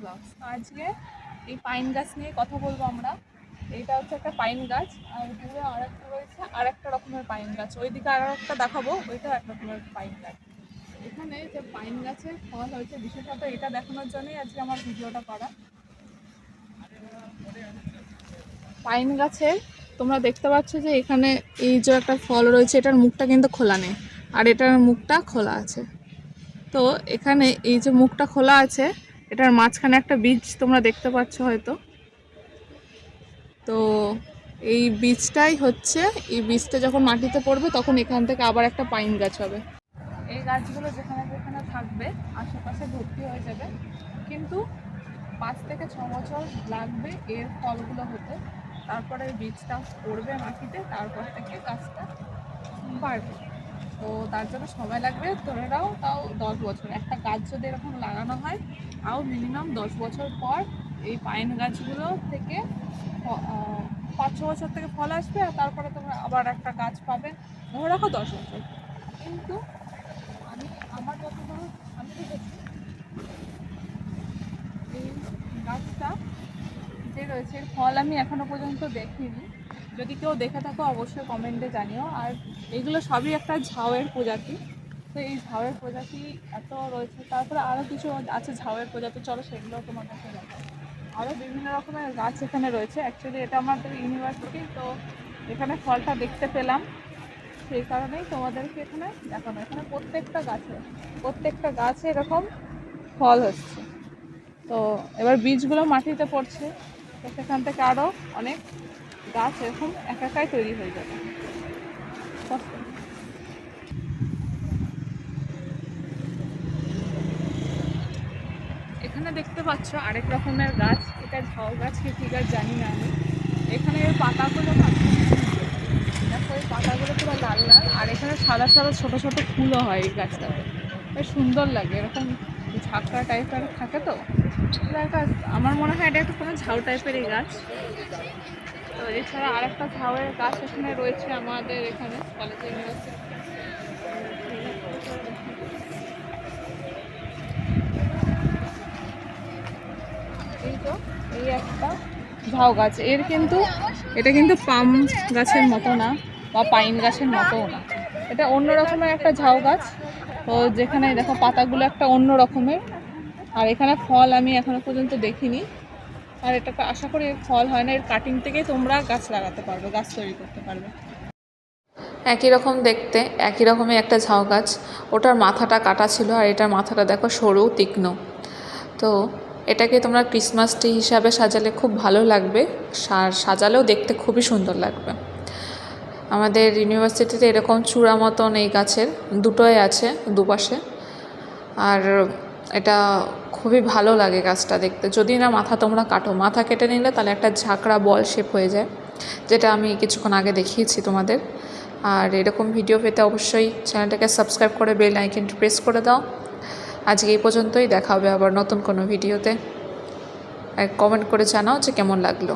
Blogs আজকে এই pine গাছ নিয়ে কথা বলব আমরা। এইটা হচ্ছে একটা পাইন গাছ, আর দূরে আর একটা রয়েছে আর একটা রকমের পাইন গাছ। ওইদিকে আর একটা দেখাবো, ওইটা এক রকমের পাইন গাছ। এখানে যে পাইন গাছের ফল হয়েছে, বিশেষত এটা দেখানোর জন্যই আজকে আমার ভিডিওটা করা। পাইন গাছের, তোমরা দেখতে পাচ্ছ যে এখানে এই যে একটা ফল রয়েছে, এটার মুখটা কিন্তু খোলা নেই। আর এটার মুখটা খোলা আছে। তো এখানে এই যে মুখটা খোলা আছে, এটার মাঝখানে একটা বীজ তোমরা দেখতে পাচ্ছ হয়তো। তো এই বীজটাই হচ্ছে, এই বীজটা যখন মাটিতে পড়বে তখন এখান থেকে আবার একটা পাইন গাছ হবে। এই গাছগুলো যেখানে যেখানে থাকবে, আশেপাশে ভর্তি হয়ে যাবে। কিন্তু পাঁচ থেকে ছ বছর লাগবে এর ফলগুলো হতে। তারপরে বীজটা পড়বে মাটিতে, তারপর থেকে গাছটা বাড়বে। তো তার জন্য সময় লাগবে নাও তাও বছর। একটা গাছ যদি এরকম লাগানো হয়, তাও মিনিমাম দশ বছর পর এই পাইন গাছগুলো থেকে পাঁচ, ছ বছর থেকে ফল আসবে আর তারপরে তোমরা আবার একটা গাছ পাবে। ধরে রাখো দশ বছর। কিন্তু আমি, আমার যতদূর, আমি দেখেছি এই গাছটা যে রয়েছে ফল আমি এখনও পর্যন্ত দেখিনি। যদি কেউ দেখে থাকো, অবশ্যই কমেন্টে জানিও। আর এইগুলো সবই একটা ঝাউয়ের প্রজাতি। তো এই ঝাউয়ের প্রজাতি এত রয়েছে, তারপরে আরও কিছু আছে ঝাউয়ের প্রজাতি, চলো সেগুলো তোমাদেরকে দেখাও আরও বিভিন্ন রকমের গাছ এখানে রয়েছে। অ্যাকচুয়ালি এটা আমাদের ইউনিভার্সিটি তো এখানে ফলটা দেখতে পেলাম। সেই কারণেই তোমাদেরকে এখানে দেখানো। এখানে প্রত্যেকটা গাছে প্রত্যেকটা গাছে এরকম ফল হচ্ছে। তো এবার বীজগুলো মাটিতে পড়ছে, তো সেখান থেকে আরও অনেক গাছ এরকম একা একাই তৈরি হয়ে যাবে। এখানে দেখতে পাচ্ছ আরেক রকমের গাছ। এটা ঝাউ গাছ কি কি গাছ জানি না আমি। এখানে এর পাতাগুলো। দেখো, এই পাতাগুলো পুরো লাল লাল। আর এখানে সাদা সাদা ছোট ছোট ফুলও হয় এই গাছটাতে। বেশ সুন্দর লাগে। এরকম ঝাঁকড়া টাইপের থাকে তো? আমার মনে হয় এটা একটা কোনো ঝাউ টাইপের এই গাছ। তো এছাড়া আরেকটা ঝাউয়ের গাছ এখানে রয়েছে আমাদের এখানে কলেজ ইউনিভার্সিটি এই তো এই একটা ঝাউ গাছ। এর কিন্তু, এটা কিন্তু পাম গাছের মতো না, বা পাইন গাছের মতোও না। এটা অন্য রকমের একটা ঝাউ গাছ। তো যেখানে দেখো পাতাগুলো একটা অন্য রকমের। আর এখানে ফল আমি এখনও পর্যন্ত দেখিনি। আর এটাকে আশা করি ফল হয় না, এর কাটিং থেকেই তোমরা গাছ লাগাতে পারবে, গাছ তৈরি করতে পারবে। একই রকম দেখতে, একই রকমই একটা ঝাউ গাছ। ওটার মাথাটা কাটা ছিল, আর এটার মাথাটা দেখো সরু, তীক্ষ্ণ। তো এটাকে তোমরা ক্রিসমাস ট্রি হিসাবে সাজালে খুব ভালো লাগবে। সাজালেও দেখতে খুবই সুন্দর লাগবে। আমাদের ইউনিভার্সিটিতে এরকম চূড়া মতন এই গাছের দুটোই আছে দুপাশে। আর এটা খুবই ভালো লাগে গাছটা দেখতে। যদি না মাথা তোমরা কাটো, মাথা কেটে নিলে তাহলে একটা ঝাঁকড়া বল শেপ হয়ে যায়, যেটা আমি কিছুক্ষণ আগে দেখিয়েছি তোমাদের। আর এরকম ভিডিও পেতে অবশ্যই চ্যানেলটাকে সাবস্ক্রাইব করে বেল আইকনটি প্রেস করে দাও। আজকে এই পর্যন্তই। দেখা হবে আবার নতুন কোনো ভিডিওতে। কমেন্ট করে জানাও যে কেমন লাগল।